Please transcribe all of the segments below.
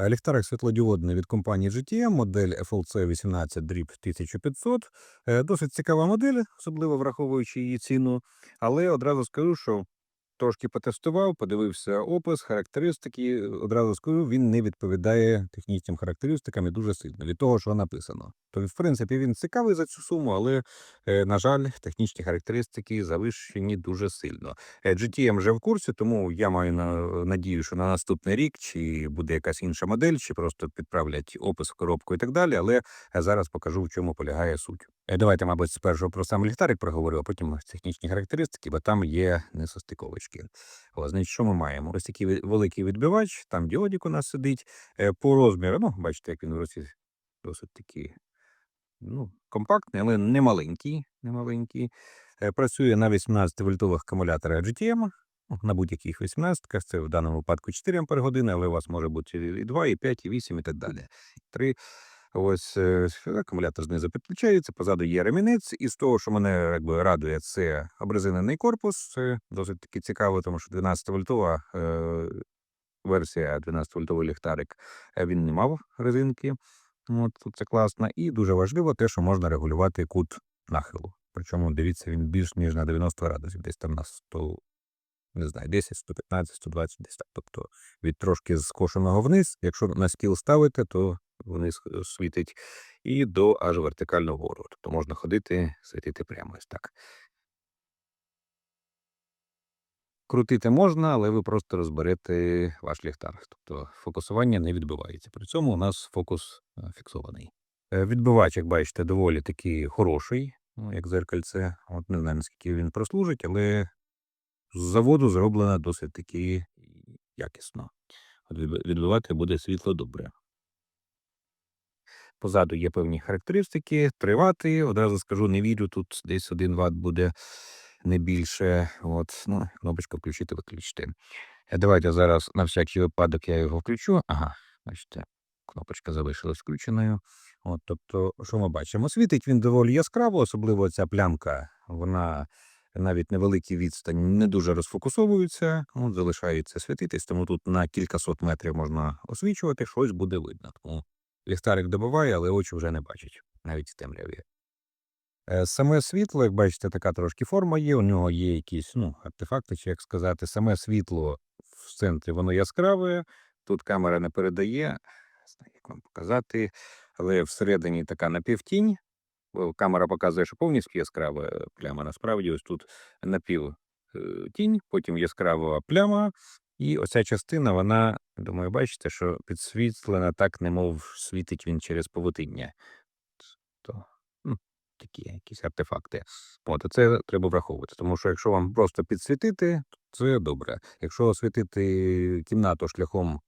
Ліхтарик світлодіодний від компанії GTM, модель FLC 18 дріб 1500. Е, Досить цікава модель, особливо враховуючи її ціну. Але одразу скажу, що трошки потестував, подивився опис, характеристики. Одразу скажу, він не відповідає технічним характеристикам і дуже сильно від того, що написано. Тобто, в принципі, він цікавий за цю суму, але, е, на жаль, технічні характеристики завищені дуже сильно. Е, GTM вже в курсі, тому я маю на, надію, що на наступний рік чи буде якась інша модель, чи просто підправлять опис в коробку і так далі. Але е, зараз покажу, в чому полягає суть. Давайте, мабуть, спершу про сам ліхтарик проговорю, а потім технічні характеристики, бо там є несостиковочки. О, значить, що ми маємо? Ось такий великий відбивач, там діодік у нас сидить. По розміру, ну, бачите, як він в руці досить такий ну, компактний, але не маленький. Не маленький. Е, Працює на 18 вольтових акумуляторах GTM. На будь-яких 18 це в даному випадку 4 Ампер години, але у вас може бути і 2, і 5, і 8, і так далі. 3. Ось е, акумулятор знизу підключається, позаду є ремінець. І з того, що мене якби радує, це обрезинений корпус. Досить таки цікаво, тому що 12 вольтова е, версія 12 вольтовий ліхтарик він не мав резинки. От це класно. І дуже важливо те, що можна регулювати кут нахилу. Причому дивіться, він більш ніж на 90 градусів, десь там на 100, не знаю, 10, 115, 120, десь так. Тобто від трошки скошеного вниз, якщо на стіл ставити, то вниз е, світить, і до аж вертикально вгору. Тобто можна ходити, світити прямо ось так. Крутити можна, але ви просто розберете ваш ліхтар. Тобто фокусування не відбувається. При цьому у нас фокус е, фіксований. Е, Відбивач, як бачите, доволі таки хороший, ну, як зеркальце. От не знаю, наскільки він прослужить, але з заводу зроблено досить таки якісно. От відбивати буде світло добре. Позаду є певні характеристики. 3 вати. Одразу скажу, не вірю, тут десь 1 ватт буде не більше. От, ну, кнопочка включити, виключити. Е, Давайте зараз на всякий випадок я його включу. Ага, бачите, кнопочка залишилась включеною. От, тобто, що ми бачимо? Світить він доволі яскраво, особливо ця плямка, вона навіть невеликій відстані не дуже розфокусовується, от, залишається світитись, тому тут на кількасот метрів можна освічувати, щось буде видно. Тому ліхтарик добиває, але очі вже не бачать, навіть в темряві. Е, Саме світло, як бачите, така трошки форма є. У нього є якісь ну, артефакти, чи як сказати, саме світло в центрі воно яскраве. Тут камера не передає, як вам показати, але всередині така напівтінь. Камера показує, що повністю яскрава пляма. Насправді, ось тут напів е, потім яскрава пляма. І оця частина, вона, думаю, бачите, що підсвітлена так, немов світить він через повутиння. Такі якісь артефакти. От, це треба враховувати. Тому що якщо вам просто підсвітити, то це добре. Якщо освітити кімнату шляхом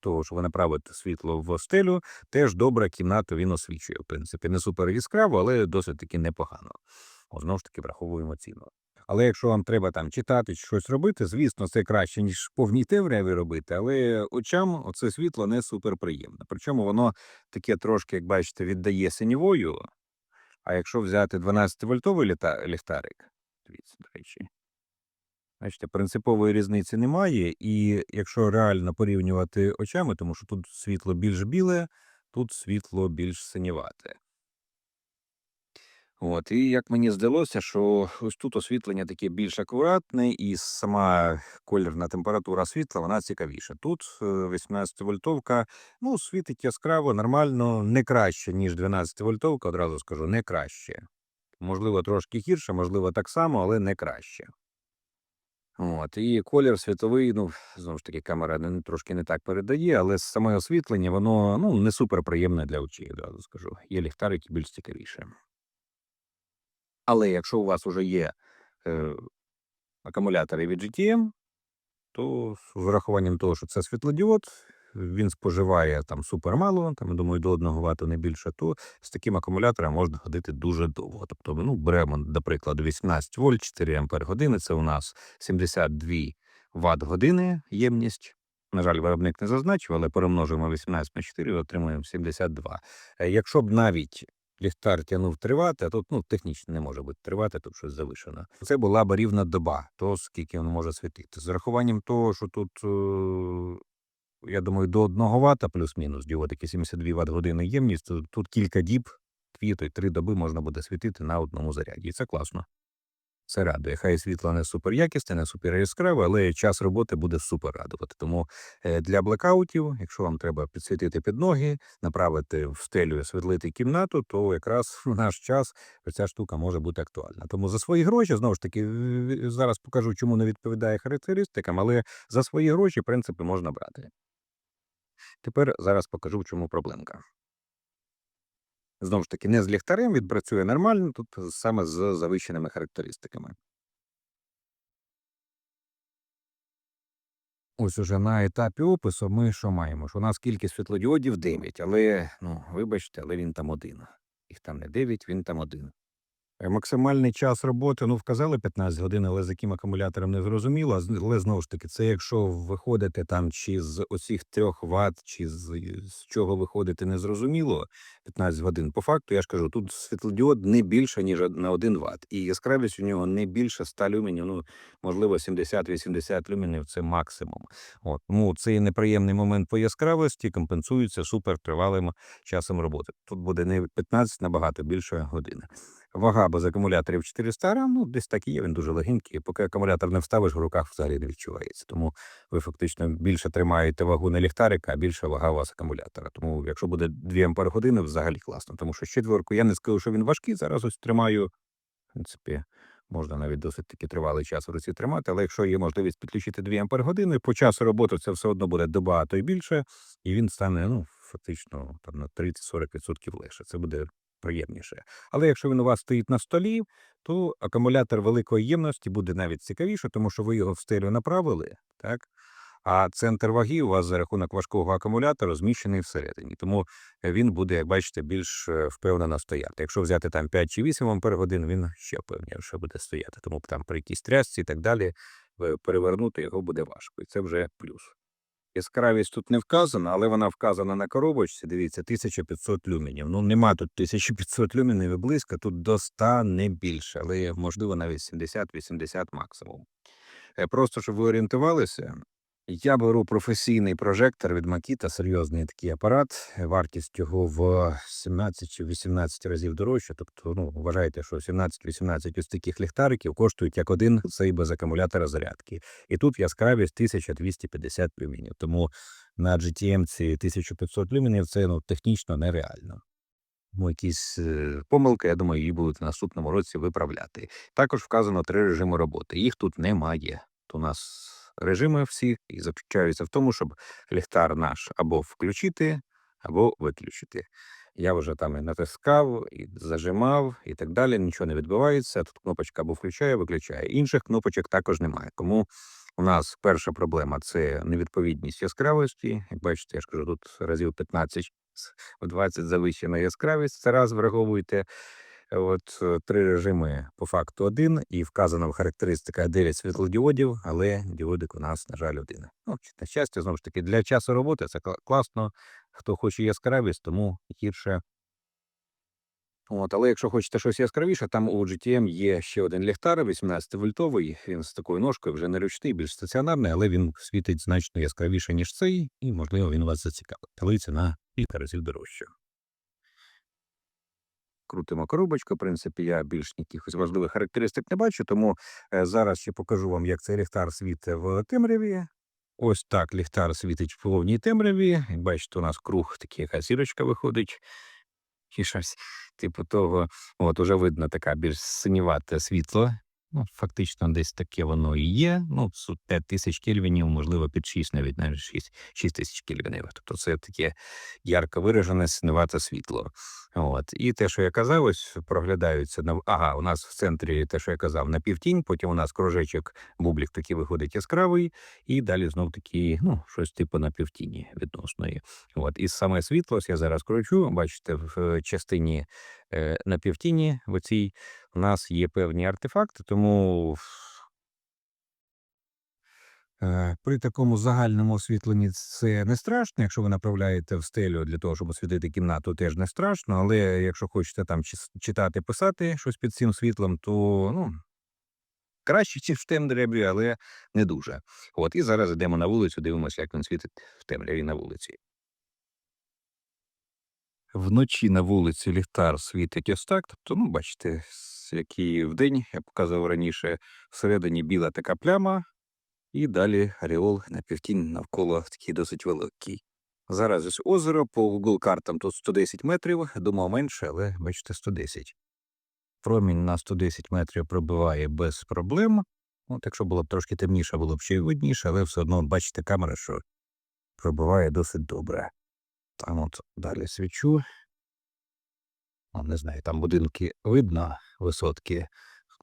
того, що ви направите світло в стелю, теж добре кімнату він освічує. В принципі, не супер яскраво, але досить таки непогано. О, знову ж таки, враховуємо ціну. Але якщо вам треба там читати чи щось робити, звісно, це краще, ніж повній темряві робити, але очам оце світло не супер приємне. Причому воно таке трошки, як бачите, віддає синівою. А якщо взяти 12-вольтовий літа- ліхтарик, дивіться, до речі, бачите, принципової різниці немає. І якщо реально порівнювати очами, тому що тут світло більш біле, тут світло більш синівате. От, і як мені здалося, що ось тут освітлення таке більш акуратне, і сама кольорна температура світла вона цікавіша. Тут 18-вольтовка, ну, світить яскраво, нормально, не краще, ніж 12-вольтовка, одразу скажу, не краще. Можливо, трошки гірше, можливо, так само, але не краще. От, і колір світовий, ну, знову ж таки, камера не, трошки не так передає, але саме освітлення, воно ну, не супер приємне для очей, одразу скажу. Є ліхтарики більш цікавіше. Але якщо у вас вже є е, акумулятори від GTM, то з врахуванням того, що це світлодіод, він споживає там супер мало, там, думаю, до 1 Вт не більше, то з таким акумулятором можна ходити дуже довго. Тобто, ну, беремо, до прикладу, 18 вольт, 4 ампер години, це у нас 72 Вт години ємність. На жаль, виробник не зазначив, але перемножуємо 18 на 4 і отримуємо 72. Е, Якщо б навіть ліхтар тягнув тривати, а тут ну, технічно не може бути тривати, тут щось завишено. Це була б рівна доба, то скільки він може світити. З рахуванням того, що тут е, я думаю, до 1 Вт плюс-мінус діодики 72 Вт години ємність. Тут кілька діб, дві то й три доби можна буде світити на одному заряді. І це класно. Це радує. Хай світло не супер якісне, не супер яскраве, але час роботи буде супер радувати. Тому е, для блекаутів, якщо вам треба підсвітити під ноги, направити в стелю і освітлити кімнату, то якраз в наш час ця штука може бути актуальна. Тому за свої гроші, знову ж таки, зараз покажу, чому не відповідає характеристикам, але за свої гроші, в принципі, можна брати. Тепер зараз покажу, в чому проблемка. Знову ж таки, не з ліхтарем відпрацює нормально, тут саме з завищеними характеристиками. Ось уже на етапі опису ми що маємо? Що у нас кількість світлодіодів 9, але, ну, вибачте, але він там один. Їх там не 9, він там один. Е, Максимальний час роботи, ну, вказали 15 годин, але з яким акумулятором не зрозуміло. Але знову ж таки, це якщо виходите там чи з оцих 3 Вт, чи з, з чого виходите, не зрозуміло, 15 годин. По факту, я ж кажу, тут світлодіод не більше, ніж на 1 Вт. І яскравість у нього не більше 100 люменів, ну, можливо, 70-80 люменів – це максимум. От. Тому цей неприємний момент по яскравості компенсується супер тривалим часом роботи. Тут буде не 15, набагато більше години. Вага без акумуляторів 400 грам, ну десь так і є, він дуже легенький. Поки акумулятор не вставиш, в руках взагалі не відчувається. Тому ви фактично більше тримаєте вагу на ліхтарика, а більше вага у вас акумулятора. Тому якщо буде 2 ампер години, взагалі класно. Тому що з четверку я не скажу, що він важкий. Зараз ось тримаю. В принципі, можна навіть досить таки тривалий час в руці тримати, але якщо є можливість підключити 2 ампер години, по часу роботи це все одно буде доба, а то й більше, і він стане ну, фактично там, на 30-40% легше. Це буде приємніше. Але якщо він у вас стоїть на столі, то акумулятор великої ємності буде навіть цікавіше, тому що ви його в стелю направили, так? А центр ваги у вас за рахунок важкого акумулятора зміщений всередині. Тому він буде, як бачите, більш е, впевнено стояти. Якщо взяти там 5 чи 8 ампер годин, він ще певніше буде стояти. Тому там при якійсь трясці і так далі е, перевернути його буде важко. І це вже плюс. Яскравість тут не вказана, але вона вказана на коробочці. Дивіться, 1500 люмінів. Ну, нема тут 1500 люмінів і близько, тут до 100 не більше, але можливо навіть 70-80 максимум. Е, Просто щоб ви орієнтувалися, я беру професійний прожектор від Makita, серйозний такий апарат. Вартість його в 17 чи 18 разів дорожче. Тобто, ну, вважайте, що 17-18 ось таких ліхтариків коштують як один цей без акумулятора зарядки. І тут яскравість 1250 люменів. Тому на GTM ці 1500 люменів це ну, технічно нереально. Тому якісь е, помилки, я думаю, її будуть в наступному році виправляти. Також вказано три режими роботи. Їх тут немає. Тут у нас режими всі і заключаються в тому, щоб ліхтар наш або включити, або виключити. Я вже там і натискав, і зажимав, і так далі. Нічого не відбувається. Тут кнопочка або включає, виключає. Інших кнопочок також немає. Тому у нас перша проблема це невідповідність яскравості. Як бачите, я ж кажу, тут разів 15 в 20 завищена яскравість. Це раз враховуйте. От е, три режими по факту один, і вказано в характеристиках 9 світлодіодів, але діодик у нас, на жаль, один. Ну, на щастя, знову ж таки, для часу роботи це кла- класно. Хто хоче яскравість, тому гірше. От, але якщо хочете щось яскравіше, там у GTM є ще один ліхтар, 18-вольтовий. Він з такою ножкою вже не ручний, більш стаціонарний, але він світить значно яскравіше, ніж цей, і, можливо, він вас зацікавить. Але ціна кілька разів дорожча. Крутимо коробочку. В принципі, я більш якихось важливих характеристик не бачу, тому е, зараз ще покажу вам, як цей ліхтар світить в темряві. Ось так ліхтар світить в повній темряві. Бачите, у нас круг, такий, яка зірочка виходить. І щось типу того. От уже видно така більш синівате світло. Ну, фактично, десь таке воно і є. Ну, су- 5 тисяч кельвінів, можливо, під 6, навіть навіть 6, 6 тисяч кельвінів. Тобто це таке ярко виражене синевате світло. От. І те, що я казав, ось проглядаються на ага, у нас в центрі те, що я казав, на півтінь, потім у нас кружечок, бублік такий виходить яскравий, і далі знов таки, ну, щось типу на півтіні відносної. От. І саме світло, ось я зараз кручу, бачите, в частині на півтіні, в оцій у нас є певні артефакти, тому Е, При такому загальному освітленні це не страшно. Якщо ви направляєте в стелю для того, щоб освітити кімнату, теж не страшно. Але якщо хочете там читати, писати щось під цим світлом, то ну краще, ніж в темряві, але не дуже. От, і зараз йдемо на вулицю, дивимося, як він світить в темряві на вулиці. Вночі на вулиці ліхтар світить ось так. Тобто, ну, бачите, який вдень, я показував раніше, всередині біла така пляма, і далі ореол на півтінь навколо такий досить великий. Зараз ось озеро по Google картам тут 110 метрів, думав менше, але бачите, 110. Промінь на 110 метрів пробиває без проблем. От якщо було б трошки темніше, було б ще й видніше, але все одно бачите камера, що пробиває досить добре. Там от далі свічу. Не знаю, там будинки видно, висотки,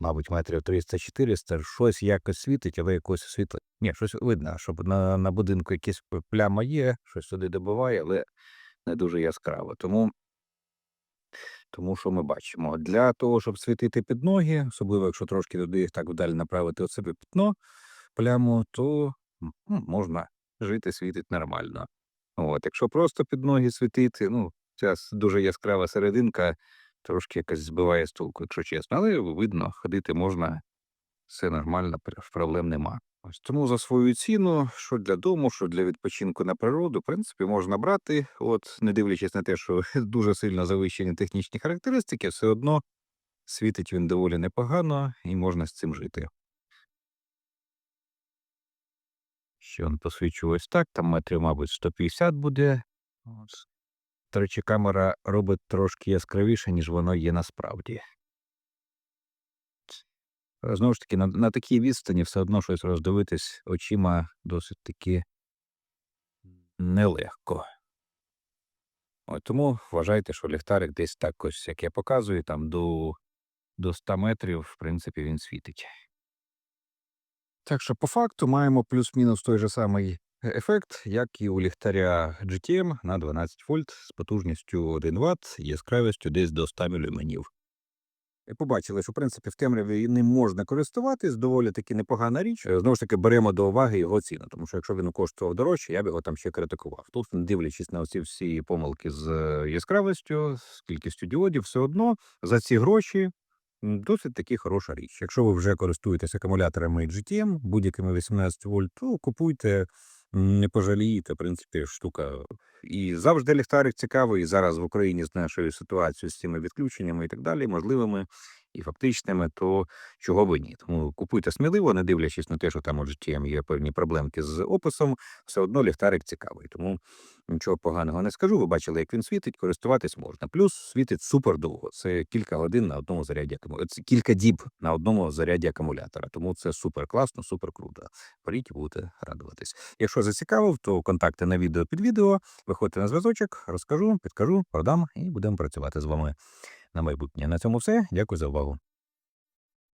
мабуть, метрів 300-400, щось якось світить, але якось світло. Ні, щось видно, щоб на, на будинку якась п- пляма є, щось туди добиває, але не дуже яскраво. Тому, тому що ми бачимо, для того, щоб світити під ноги, особливо якщо трошки туди так вдалі направити от себе пітно, пляму, то ну, можна жити, світить нормально. От, якщо просто під ноги світити, ну, ця дуже яскрава серединка трошки якось збиває з толку, якщо чесно. Але видно, ходити можна, все нормально, проблем нема. Ось тому за свою ціну, що для дому, що для відпочинку на природу, в принципі, можна брати. От, не дивлячись на те, що дуже сильно завищені технічні характеристики, все одно світить він доволі непогано і можна з цим жити. Ще он посвічу ось так, там метрів, мабуть, 150 буде. До речі, камера робить трошки яскравіше, ніж воно є насправді. Але знову ж таки, на, на такій відстані все одно щось роздивитись очима досить таки нелегко. От тому вважайте, що ліхтарик десь так ось, як я показую, там до, до 100 метрів, в принципі, він світить. Так що, по факту, маємо плюс-мінус той же самий е- ефект, як і у ліхтаря GTM на 12 вольт з потужністю 1 Вт, яскравістю десь до 100 люменів. Побачили, що в принципі в темряві ним можна користуватись, доволі таки непогана річ. Е, Знову ж таки, беремо до уваги його ціну, тому що якщо він коштував дорожче, я б його там ще критикував. Тут, не дивлячись на оці всі помилки з е, яскравістю, з кількістю діодів, все одно за ці гроші досить таки хороша річ. Якщо ви вже користуєтесь акумуляторами GTM, будь-якими 18 вольт, то купуйте, не пожалієте, в принципі, штука. І завжди ліхтарик цікавий. І зараз в Україні з нашою ситуацією з цими відключеннями і так далі, можливими і фактичними, то чого би ні. Тому купуйте сміливо, не дивлячись на те, що там у GTM є певні проблемки з описом, все одно ліхтарик цікавий. Тому нічого поганого не скажу. Ви бачили, як він світить, користуватись можна. Плюс світить супер довго. Це кілька годин на одному заряді акумулятора. Це кілька діб на одному заряді акумулятора. Тому це супер класно, супер круто. Беріть будете радуватись. Якщо зацікавив, то контакти на відео під відео. Виходьте на зв'язочок, розкажу, підкажу, продам і будемо працювати з вами на майбутнє. На цьому все. Дякую за увагу.